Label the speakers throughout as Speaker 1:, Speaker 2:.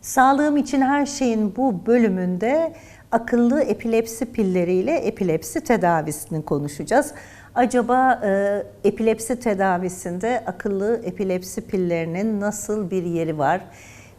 Speaker 1: Sağlığım için her şeyin bu bölümünde akıllı epilepsi pilleriyle epilepsi tedavisini konuşacağız. Acaba e, epilepsi tedavisinde akıllı epilepsi pillerinin nasıl bir yeri var?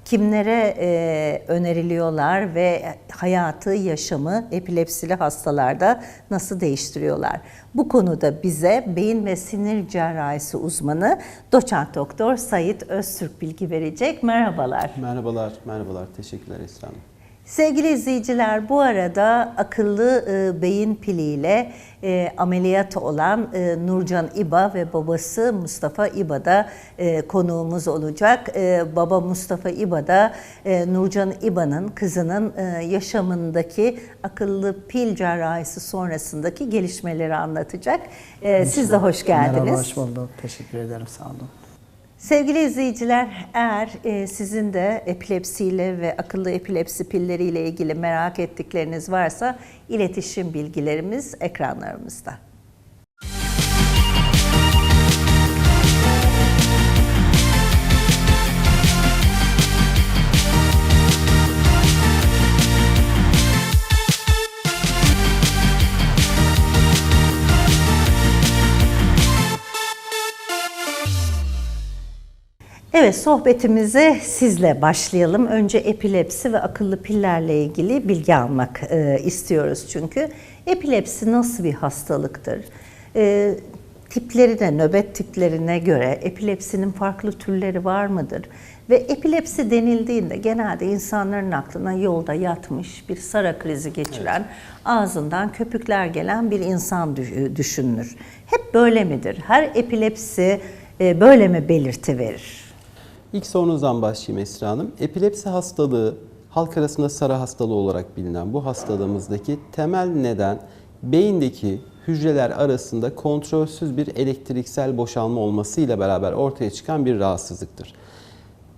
Speaker 1: Kimlere e, öneriliyorlar ve hayatı, yaşamı epilepsili hastalarda nasıl değiştiriyorlar? Bu konuda bize beyin ve sinir cerrahisi uzmanı doçent doktor Sayit Öztürk bilgi verecek. Merhabalar.
Speaker 2: Merhabalar, merhabalar. Teşekkürler Esra Hanım.
Speaker 1: Sevgili izleyiciler bu arada akıllı e, beyin piliyle e, ameliyat olan e, Nurcan İba ve babası Mustafa İba da e, konuğumuz olacak. E, baba Mustafa İba da e, Nurcan İba'nın kızının e, yaşamındaki akıllı pil cerrahisi sonrasındaki gelişmeleri anlatacak. E, siz de hoş geldiniz.
Speaker 3: Merhaba, hoş bulduk. Teşekkür ederim, sağ olun.
Speaker 1: Sevgili izleyiciler, eğer e, sizin de epilepsiyle ve akıllı epilepsi pilleriyle ilgili merak ettikleriniz varsa iletişim bilgilerimiz ekranlarımızda. Evet sohbetimize sizle başlayalım. Önce epilepsi ve akıllı pillerle ilgili bilgi almak e, istiyoruz çünkü. Epilepsi nasıl bir hastalıktır? E, tiplerine, nöbet tiplerine göre epilepsinin farklı türleri var mıdır? Ve epilepsi denildiğinde genelde insanların aklına yolda yatmış, bir sara krizi geçiren, ağzından köpükler gelen bir insan dü- düşünülür. Hep böyle midir? Her epilepsi e, böyle mi belirti verir?
Speaker 2: İlk sorunuzdan başlayayım Esra Hanım. Epilepsi hastalığı halk arasında sarı hastalığı olarak bilinen bu hastalığımızdaki temel neden beyindeki hücreler arasında kontrolsüz bir elektriksel boşalma olmasıyla beraber ortaya çıkan bir rahatsızlıktır.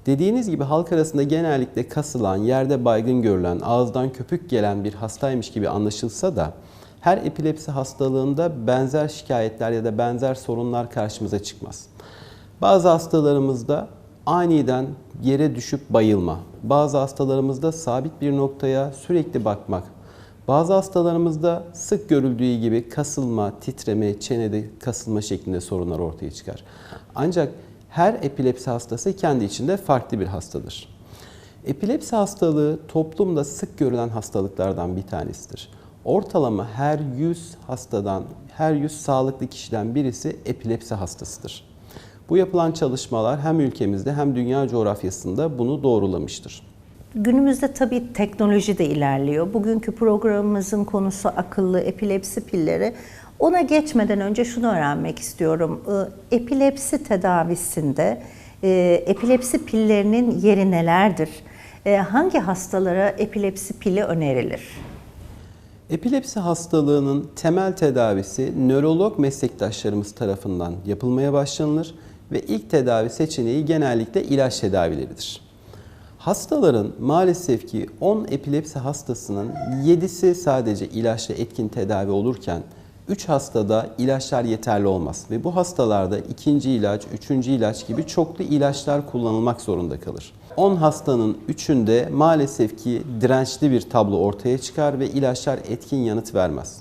Speaker 2: Dediğiniz gibi halk arasında genellikle kasılan, yerde baygın görülen, ağızdan köpük gelen bir hastaymış gibi anlaşılsa da her epilepsi hastalığında benzer şikayetler ya da benzer sorunlar karşımıza çıkmaz. Bazı hastalarımızda aniden yere düşüp bayılma, bazı hastalarımızda sabit bir noktaya sürekli bakmak, bazı hastalarımızda sık görüldüğü gibi kasılma, titreme, çenede kasılma şeklinde sorunlar ortaya çıkar. Ancak her epilepsi hastası kendi içinde farklı bir hastadır. Epilepsi hastalığı toplumda sık görülen hastalıklardan bir tanesidir. Ortalama her 100 hastadan, her 100 sağlıklı kişiden birisi epilepsi hastasıdır. Bu yapılan çalışmalar hem ülkemizde hem dünya coğrafyasında bunu doğrulamıştır.
Speaker 1: Günümüzde tabii teknoloji de ilerliyor. Bugünkü programımızın konusu akıllı epilepsi pilleri. Ona geçmeden önce şunu öğrenmek istiyorum. Ee, Epilepsi tedavisinde e, epilepsi pillerinin yeri nelerdir? E, Hangi hastalara epilepsi pili önerilir?
Speaker 2: Epilepsi hastalığının temel tedavisi nörolog meslektaşlarımız tarafından yapılmaya başlanılır ve ilk tedavi seçeneği genellikle ilaç tedavileridir. Hastaların maalesef ki 10 epilepsi hastasının 7'si sadece ilaçla etkin tedavi olurken 3 hastada ilaçlar yeterli olmaz ve bu hastalarda ikinci ilaç, üçüncü ilaç gibi çoklu ilaçlar kullanılmak zorunda kalır. 10 hastanın 3'ünde maalesef ki dirençli bir tablo ortaya çıkar ve ilaçlar etkin yanıt vermez.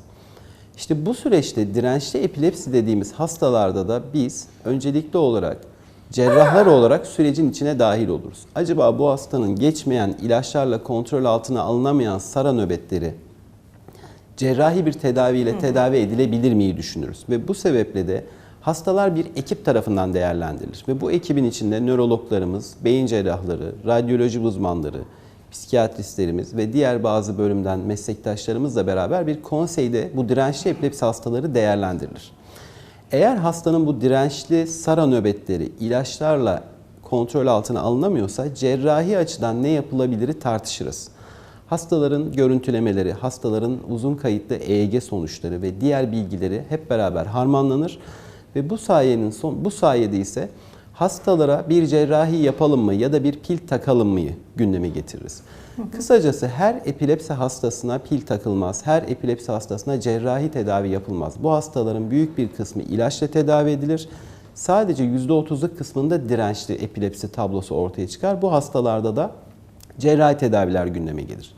Speaker 2: İşte bu süreçte dirençli epilepsi dediğimiz hastalarda da biz öncelikli olarak cerrahlar olarak sürecin içine dahil oluruz. Acaba bu hastanın geçmeyen ilaçlarla kontrol altına alınamayan sara nöbetleri cerrahi bir tedaviyle tedavi edilebilir miyi düşünürüz. Ve bu sebeple de hastalar bir ekip tarafından değerlendirilir. Ve bu ekibin içinde nörologlarımız, beyin cerrahları, radyoloji uzmanları, psikiyatristlerimiz ve diğer bazı bölümden meslektaşlarımızla beraber bir konseyde bu dirençli epilepsi hastaları değerlendirilir. Eğer hastanın bu dirençli sara nöbetleri ilaçlarla kontrol altına alınamıyorsa cerrahi açıdan ne yapılabiliri tartışırız. Hastaların görüntülemeleri, hastaların uzun kayıtlı EEG sonuçları ve diğer bilgileri hep beraber harmanlanır ve bu sayenin son bu sayede ise hastalara bir cerrahi yapalım mı ya da bir pil takalım mı gündeme getiririz. Kısacası her epilepsi hastasına pil takılmaz, her epilepsi hastasına cerrahi tedavi yapılmaz. Bu hastaların büyük bir kısmı ilaçla tedavi edilir. Sadece %30'luk kısmında dirençli epilepsi tablosu ortaya çıkar. Bu hastalarda da cerrahi tedaviler gündeme gelir.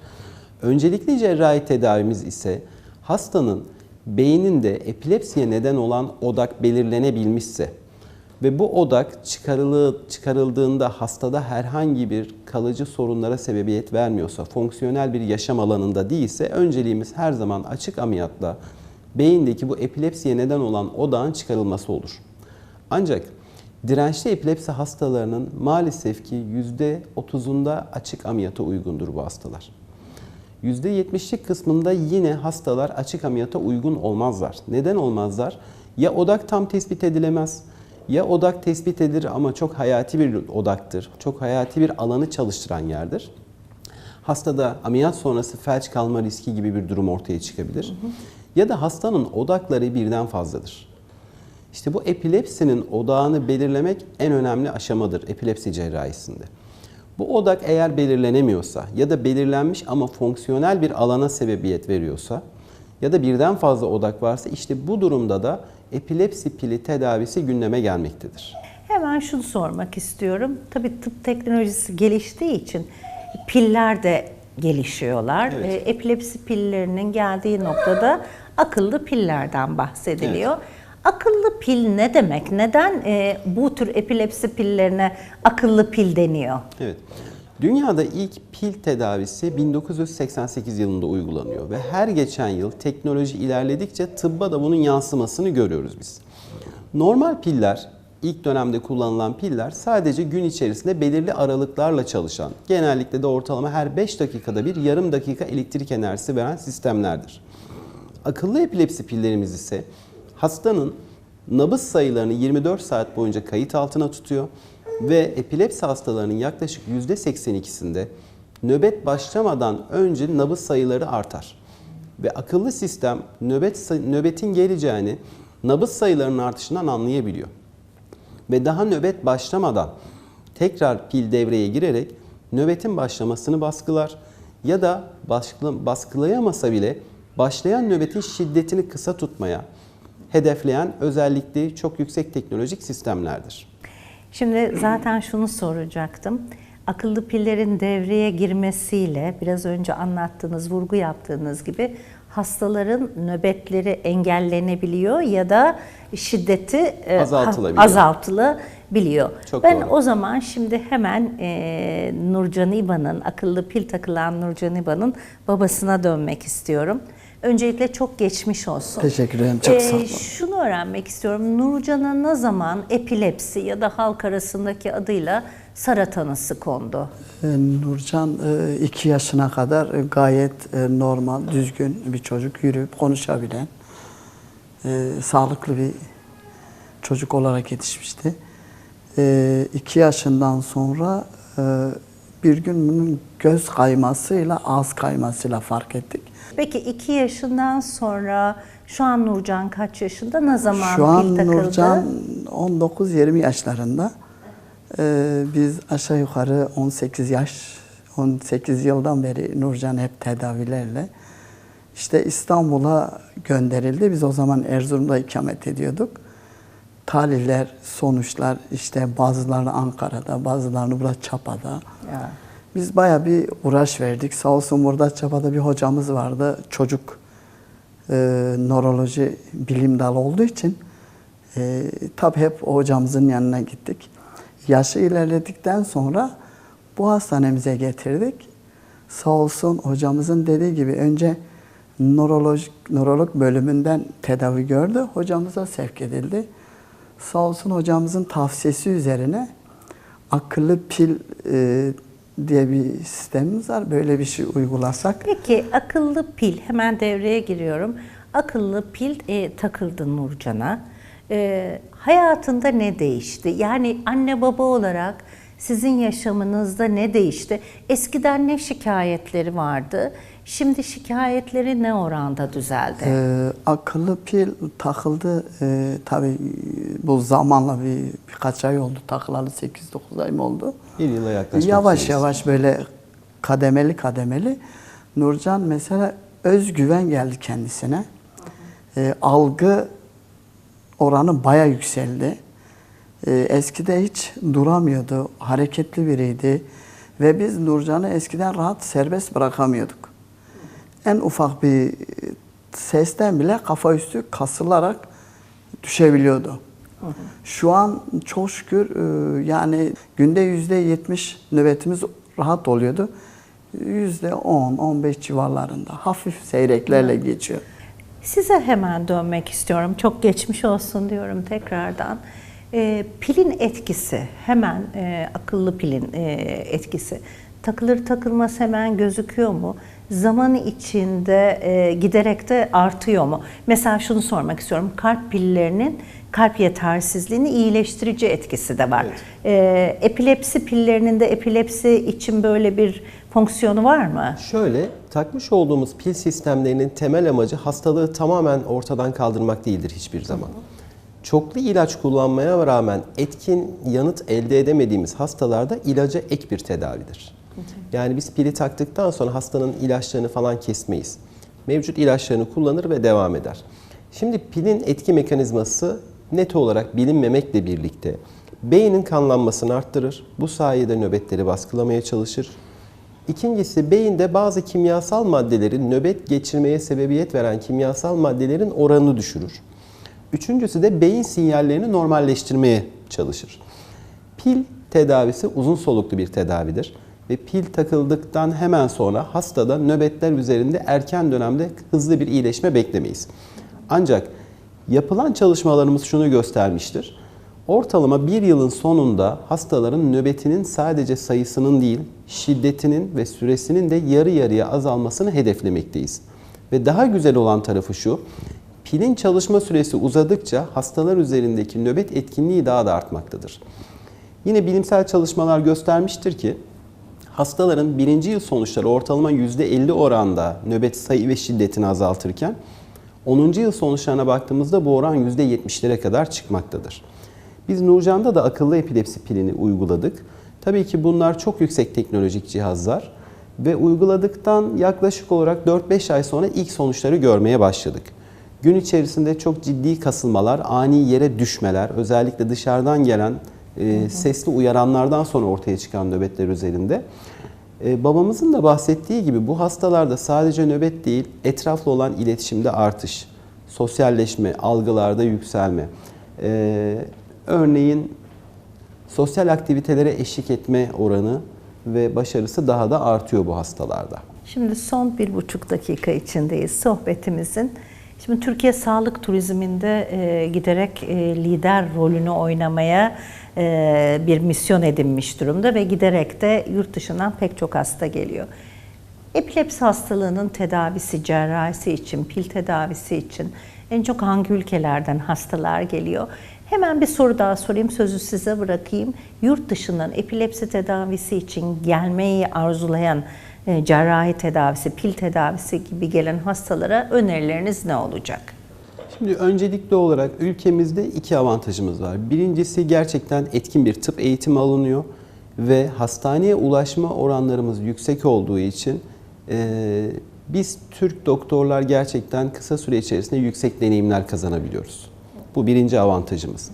Speaker 2: Öncelikli cerrahi tedavimiz ise hastanın beyninde epilepsiye neden olan odak belirlenebilmişse ve bu odak çıkarılı, çıkarıldığında hastada herhangi bir kalıcı sorunlara sebebiyet vermiyorsa, fonksiyonel bir yaşam alanında değilse önceliğimiz her zaman açık ameliyatla beyindeki bu epilepsiye neden olan odağın çıkarılması olur. Ancak dirençli epilepsi hastalarının maalesef ki %30'unda açık ameliyata uygundur bu hastalar. %70'lik kısmında yine hastalar açık ameliyata uygun olmazlar. Neden olmazlar? Ya odak tam tespit edilemez, ya odak tespit edilir ama çok hayati bir odaktır, çok hayati bir alanı çalıştıran yerdir. Hastada ameliyat sonrası felç kalma riski gibi bir durum ortaya çıkabilir. Ya da hastanın odakları birden fazladır. İşte bu epilepsinin odağını belirlemek en önemli aşamadır epilepsi cerrahisinde. Bu odak eğer belirlenemiyorsa ya da belirlenmiş ama fonksiyonel bir alana sebebiyet veriyorsa ya da birden fazla odak varsa işte bu durumda da epilepsi pili tedavisi gündeme gelmektedir.
Speaker 1: Hemen şunu sormak istiyorum. Tabii tıp teknolojisi geliştiği için piller de gelişiyorlar.
Speaker 2: Evet.
Speaker 1: Ee, Epilepsi pillerinin geldiği noktada akıllı pillerden bahsediliyor. Akıllı pil ne demek? Neden e, bu tür epilepsi pillerine akıllı pil deniyor?
Speaker 2: Evet. Dünyada ilk pil tedavisi 1988 yılında uygulanıyor ve her geçen yıl teknoloji ilerledikçe tıbba da bunun yansımasını görüyoruz biz. Normal piller, ilk dönemde kullanılan piller sadece gün içerisinde belirli aralıklarla çalışan, genellikle de ortalama her 5 dakikada bir yarım dakika elektrik enerjisi veren sistemlerdir. Akıllı epilepsi pillerimiz ise hastanın nabız sayılarını 24 saat boyunca kayıt altına tutuyor ve epilepsi hastalarının yaklaşık %82'sinde nöbet başlamadan önce nabız sayıları artar. Ve akıllı sistem nöbet nöbetin geleceğini nabız sayılarının artışından anlayabiliyor. Ve daha nöbet başlamadan tekrar pil devreye girerek nöbetin başlamasını baskılar ya da baskı- baskılayamasa bile başlayan nöbetin şiddetini kısa tutmaya hedefleyen özellikle çok yüksek teknolojik sistemlerdir.
Speaker 1: Şimdi zaten şunu soracaktım. Akıllı pillerin devreye girmesiyle biraz önce anlattığınız, vurgu yaptığınız gibi hastaların nöbetleri engellenebiliyor ya da şiddeti e,
Speaker 2: Azaltılabiliyor.
Speaker 1: azaltılabiliyor.
Speaker 2: Çok
Speaker 1: ben
Speaker 2: doğru.
Speaker 1: o zaman şimdi hemen e, Nurcan İba'nın, akıllı pil takılan Nurcan İba'nın babasına dönmek istiyorum. Öncelikle çok geçmiş olsun.
Speaker 3: Teşekkür ederim, çok sağ olun.
Speaker 1: Şunu öğrenmek istiyorum. Nurcan'a ne zaman epilepsi ya da halk arasındaki adıyla Sara tanısı kondu?
Speaker 3: Ee, Nurcan 2 yaşına kadar e, gayet e, normal, düzgün bir çocuk, yürüyüp konuşabilen, e, sağlıklı bir çocuk olarak yetişmişti. 2 yaşından sonra e, bir gün bunun göz kaymasıyla, ağız kaymasıyla fark ettik.
Speaker 1: Peki iki yaşından sonra şu an Nurcan kaç yaşında? Ne zaman
Speaker 3: Şu an
Speaker 1: takıldı?
Speaker 3: Nurcan 19-20 yaşlarında. Ee, biz aşağı yukarı 18 yaş, 18 yıldan beri Nurcan hep tedavilerle. İşte İstanbul'a gönderildi. Biz o zaman Erzurum'da ikamet ediyorduk. Tahliller, sonuçlar işte bazılarını Ankara'da, bazılarını burada Çapa'da.
Speaker 1: Ya.
Speaker 3: Biz baya bir uğraş verdik. Sağ olsun burada Çapa'da bir hocamız vardı. Çocuk e, nöroloji bilim dalı olduğu için e, tabii hep o hocamızın yanına gittik. Yaşı ilerledikten sonra bu hastanemize getirdik. Sağ olsun hocamızın dediği gibi önce nörolog, nörolog bölümünden tedavi gördü. Hocamıza sevk edildi. Sağ olsun hocamızın tavsiyesi üzerine akıllı pil e, diye bir sistemimiz var. Böyle bir şey uygulasak
Speaker 1: Peki akıllı pil hemen devreye giriyorum. Akıllı pil e, takıldı Nurcan'a. E, hayatında ne değişti? Yani anne baba olarak sizin yaşamınızda ne değişti? Eskiden ne şikayetleri vardı? Şimdi şikayetleri ne oranda düzeldi?
Speaker 3: Ee, akıllı pil takıldı. Ee, tabii bu zamanla bir birkaç ay oldu. Takılalı 8-9 ay mı oldu?
Speaker 2: Bir yıla yaklaşmak
Speaker 3: Yavaş yavaş böyle kademeli kademeli. Nurcan mesela özgüven geldi kendisine. Ee, algı oranı baya yükseldi. Ee, eskide hiç duramıyordu. Hareketli biriydi. Ve biz Nurcan'ı eskiden rahat serbest bırakamıyorduk. En ufak bir sesten bile kafa üstü kasılarak düşebiliyordu. Şu an çok şükür e, yani günde yüzde yetmiş nöbetimiz rahat oluyordu. Yüzde on, on beş civarlarında hafif seyreklerle geçiyor.
Speaker 1: Size hemen dönmek istiyorum. Çok geçmiş olsun diyorum tekrardan. Ee, pilin etkisi, hemen e, akıllı pilin e, etkisi. Takılır takılmaz hemen gözüküyor mu? Zamanı içinde e, giderek de artıyor mu? Mesela şunu sormak istiyorum. Kalp pillerinin kalp yetersizliğini iyileştirici etkisi de var. Ee, epilepsi pillerinin de epilepsi için böyle bir fonksiyonu var mı?
Speaker 2: Şöyle, takmış olduğumuz pil sistemlerinin temel amacı hastalığı tamamen ortadan kaldırmak değildir hiçbir zaman. Çoklu ilaç kullanmaya rağmen etkin yanıt elde edemediğimiz hastalarda ilaca ek bir tedavidir. Yani biz pili taktıktan sonra hastanın ilaçlarını falan kesmeyiz. Mevcut ilaçlarını kullanır ve devam eder. Şimdi pilin etki mekanizması net olarak bilinmemekle birlikte beynin kanlanmasını arttırır. Bu sayede nöbetleri baskılamaya çalışır. İkincisi beyinde bazı kimyasal maddelerin nöbet geçirmeye sebebiyet veren kimyasal maddelerin oranını düşürür. Üçüncüsü de beyin sinyallerini normalleştirmeye çalışır. Pil tedavisi uzun soluklu bir tedavidir ve pil takıldıktan hemen sonra hastada nöbetler üzerinde erken dönemde hızlı bir iyileşme beklemeyiz. Ancak yapılan çalışmalarımız şunu göstermiştir. Ortalama bir yılın sonunda hastaların nöbetinin sadece sayısının değil, şiddetinin ve süresinin de yarı yarıya azalmasını hedeflemekteyiz. Ve daha güzel olan tarafı şu, pilin çalışma süresi uzadıkça hastalar üzerindeki nöbet etkinliği daha da artmaktadır. Yine bilimsel çalışmalar göstermiştir ki hastaların birinci yıl sonuçları ortalama %50 oranda nöbet sayı ve şiddetini azaltırken 10. yıl sonuçlarına baktığımızda bu oran %70'lere kadar çıkmaktadır. Biz Nurcan'da da akıllı epilepsi pilini uyguladık. Tabii ki bunlar çok yüksek teknolojik cihazlar ve uyguladıktan yaklaşık olarak 4-5 ay sonra ilk sonuçları görmeye başladık. Gün içerisinde çok ciddi kasılmalar, ani yere düşmeler, özellikle dışarıdan gelen e, sesli uyaranlardan sonra ortaya çıkan nöbetler üzerinde. E, babamızın da bahsettiği gibi bu hastalarda sadece nöbet değil, etrafla olan iletişimde artış, sosyalleşme, algılarda yükselme, e, örneğin sosyal aktivitelere eşlik etme oranı ve başarısı daha da artıyor bu hastalarda.
Speaker 1: Şimdi son bir buçuk dakika içindeyiz sohbetimizin. Şimdi Türkiye sağlık turizminde e, giderek e, lider rolünü oynamaya e, bir misyon edinmiş durumda ve giderek de yurt dışından pek çok hasta geliyor. Epilepsi hastalığının tedavisi, cerrahisi için, pil tedavisi için en çok hangi ülkelerden hastalar geliyor? Hemen bir soru daha sorayım, sözü size bırakayım. Yurt dışından epilepsi tedavisi için gelmeyi arzulayan cerrahi tedavisi, pil tedavisi gibi gelen hastalara önerileriniz ne olacak?
Speaker 2: Şimdi öncelikli olarak ülkemizde iki avantajımız var. Birincisi gerçekten etkin bir tıp eğitimi alınıyor ve hastaneye ulaşma oranlarımız yüksek olduğu için e, biz Türk doktorlar gerçekten kısa süre içerisinde yüksek deneyimler kazanabiliyoruz. Bu birinci avantajımız.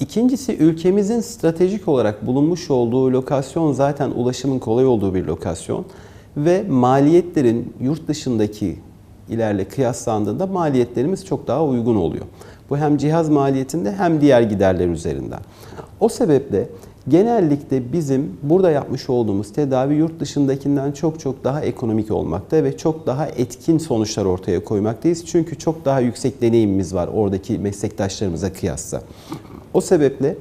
Speaker 2: İkincisi ülkemizin stratejik olarak bulunmuş olduğu lokasyon zaten ulaşımın kolay olduğu bir lokasyon ve maliyetlerin yurt dışındaki ilerle kıyaslandığında maliyetlerimiz çok daha uygun oluyor. Bu hem cihaz maliyetinde hem diğer giderler üzerinden. O sebeple genellikle bizim burada yapmış olduğumuz tedavi yurt dışındakinden çok çok daha ekonomik olmakta ve çok daha etkin sonuçlar ortaya koymaktayız. Çünkü çok daha yüksek deneyimimiz var oradaki meslektaşlarımıza kıyasla. O sebeple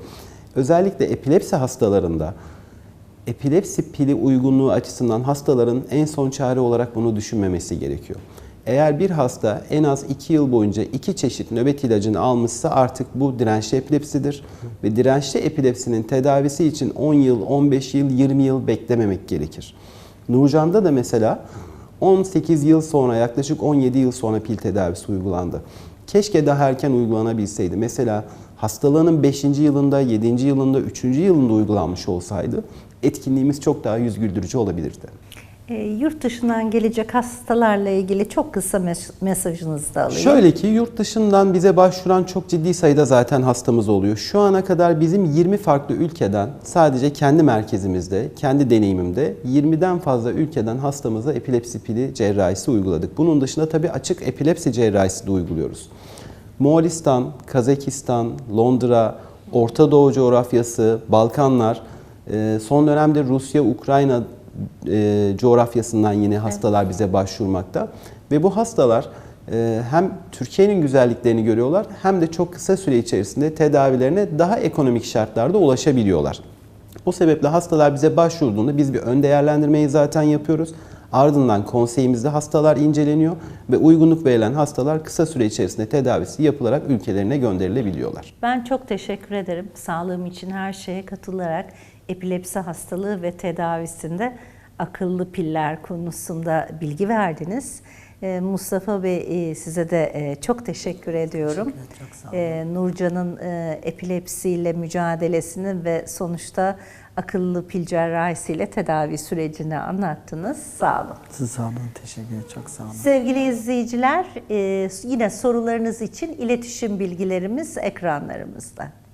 Speaker 2: özellikle epilepsi hastalarında epilepsi pili uygunluğu açısından hastaların en son çare olarak bunu düşünmemesi gerekiyor. Eğer bir hasta en az 2 yıl boyunca iki çeşit nöbet ilacını almışsa artık bu dirençli epilepsidir. Ve dirençli epilepsinin tedavisi için 10 yıl, 15 yıl, 20 yıl beklememek gerekir. Nurcan'da da mesela 18 yıl sonra yaklaşık 17 yıl sonra pil tedavisi uygulandı. Keşke daha erken uygulanabilseydi. Mesela hastalığının 5. yılında, 7. yılında, 3. yılında uygulanmış olsaydı etkinliğimiz çok daha yüz güldürücü olabilirdi.
Speaker 1: E, yurt dışından gelecek hastalarla ilgili çok kısa mes- mesajınızı da alayım.
Speaker 2: Şöyle ki yurt dışından bize başvuran çok ciddi sayıda zaten hastamız oluyor. Şu ana kadar bizim 20 farklı ülkeden sadece kendi merkezimizde, kendi deneyimimde 20'den fazla ülkeden hastamıza epilepsi pili cerrahisi uyguladık. Bunun dışında tabii açık epilepsi cerrahisi de uyguluyoruz. Moğolistan, Kazakistan, Londra, Orta Doğu coğrafyası, Balkanlar, son dönemde Rusya, Ukrayna e, coğrafyasından yine hastalar bize başvurmakta. Ve bu hastalar e, hem Türkiye'nin güzelliklerini görüyorlar hem de çok kısa süre içerisinde tedavilerine daha ekonomik şartlarda ulaşabiliyorlar. O sebeple hastalar bize başvurduğunda biz bir ön değerlendirmeyi zaten yapıyoruz. Ardından konseyimizde hastalar inceleniyor ve uygunluk verilen hastalar kısa süre içerisinde tedavisi yapılarak ülkelerine gönderilebiliyorlar.
Speaker 1: Ben çok teşekkür ederim. Sağlığım için her şeye katılarak epilepsi hastalığı ve tedavisinde akıllı piller konusunda bilgi verdiniz. Ee, Mustafa Bey e, size de e, çok teşekkür ediyorum.
Speaker 3: Teşekkürler.
Speaker 1: Ee, Nurcan'ın e, epilepsiyle mücadelesini ve sonuçta akıllı pil cerrahisiyle tedavi sürecini anlattınız. Sağ olun.
Speaker 3: Siz sağ olun. Teşekkür ederim. Çok sağ olun.
Speaker 1: Sevgili izleyiciler, yine sorularınız için iletişim bilgilerimiz ekranlarımızda.